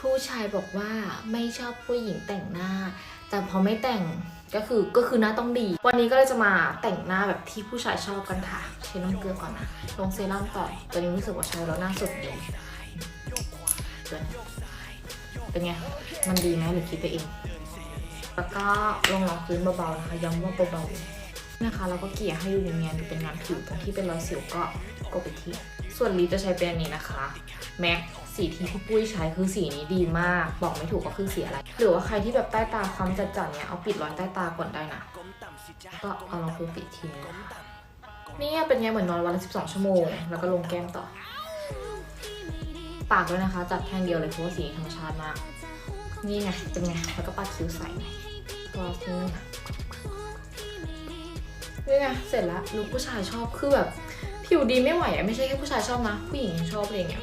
ผู้ชายบอกว่าไม่ชอบผู้หญิงแต่งหน้า แต่พอไม่แต่งก็คือก็คือหน้าต้องดี วันนี้ก็เลยจะมาแต่งหน้าแบบที่ผู้ชายชอบกันค่ะใช้น้ำเกลือก่อนนะลงเซรั่มต่อตัวนี้รู้สึกว่าใช้แล้วหน้าสดดีเป็นไงมันดีไหมหรือคิดไปเองแล้วก็ลงรองพื้นเบาๆนะคะย้ำว่าเบาๆนะคะแล้วก็เกลี่ยให้ดูเนียนๆดูเป็นงานผิวตรงที่เป็นรอยสิวก็กดไปที่ส่วนลิปจะใช้เป็นอันนี้นะคะแม็ก สีที่พี่ปุ้ยใช้คือสีนี้ดีมาก บอกไม่ถูกก็คือสีอะไร หรือว่าใครที่แบบใต้ตาความจัดๆเนี่ยเอาปิดรอยใต้ตาก่อนได้นะก็เอาลองพื้นปิดทีนะคะนี่เป็นไงเหมือนนอนวันละ12 ชั่วโมง แล้วก็ลงแก้มต่อ ปากด้วยนะคะ จัดแท่งเดียวเลยเพราะว่าสีธรรมชาติมาก นี่ไงเป็นไงแล้วก็ปัดคิ้วใส่ตัวนี้ค่ะนี่ไงเสร็จแล้วลูกผู้ชายชอบคือแบบผิวดีไม่ไหวอะไม่ใช่แค่ผู้ชายชอบนะ ผู้หญิงยังชอบอะไรอย่างเงี้ย